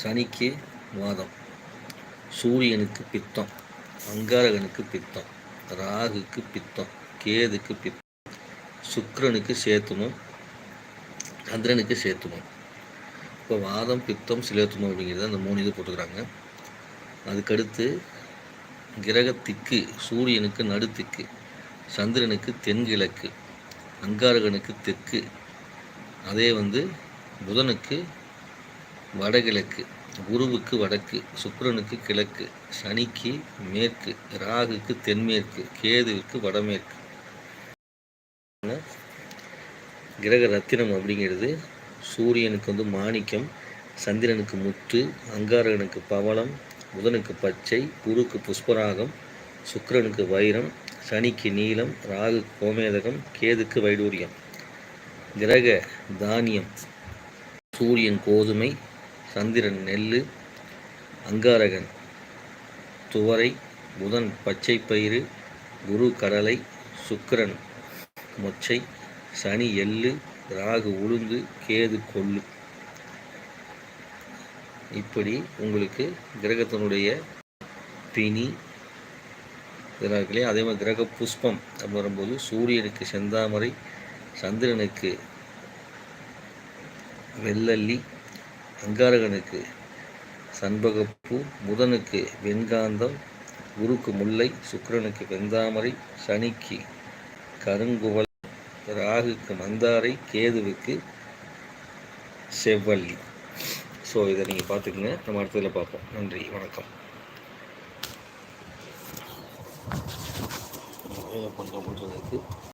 சனிக்கு வாதம் சூரியனுக்கு பித்தம் அங்காரகனுக்கு பித்தம் ராகுக்கு பித்தம் கேதுக்கு பித்தம் சுக்கரனுக்கு சேத்துமம் சந்திரனுக்கு சேத்துமம். இப்போ வாதம் பித்தம் சிலேத்துமம் அப்படிங்கிறது அந்த மூணு இது போட்டுக்கிறாங்க. அதுக்கடுத்து கிரகத்திக்கு சூரியனுக்கு நடுத்திக்கு சந்திரனுக்கு தென்கிழக்கு அங்காரகனுக்கு தெற்கு அதே வந்து புதனுக்கு வடகிழக்கு குருவுக்கு வடக்கு சுக்கிரனுக்கு கிழக்கு சனிக்கு மேற்கு ராகுக்கு தென்மேற்கு கேதுவுக்கு வடமேற்கு. கிரக ரத்தினம் அப்படிங்கிறது சூரியனுக்கு வந்து மாணிக்கம் சந்திரனுக்கு முத்து அங்காரகனுக்கு பவளம் புதனுக்கு பச்சை குருக்கு புஷ்பராகம் சுக்கிரனுக்கு வைரம் சனிக்கு நீலம் ராகு கோமேதகம் கேதுக்கு வைடூரியம். கிரக தானியம் சூரியன் கோதுமை சந்திரன் நெல் அங்காரகன் துவரை புதன் பச்சை பயிறு குரு கடலை சுக்கிரன் மொச்சை சனி எள்ளு ராகு உளுந்து கேது கொள்ளு. இப்படி உங்களுக்கு கிரகத்தினுடைய பிணி இதெல்லாம் இருக்கு அதே மாதிரி கிரக புஷ்பம் அப்படின்னு வரும்போது சூரியனுக்கு செந்தாமரை சந்திரனுக்கு வெள்ளல்லி அங்காரகனுக்கு சண்பகப்பூ புதனுக்கு வெண்காந்தம் குருக்கு முல்லை சுக்கிரனுக்கு வெந்தாமரை சனிக்கு கருங்குவல் ராகுக்கு மந்தாரை கேதுவுக்கு செவ்வள்ளி. ஸோ இதை நீங்கள் பார்த்துக்குங்க. நம்ம அடுத்ததில் பார்ப்போம். நன்றி வணக்கம். கொஞ்சம் பண்ணுறதுக்கு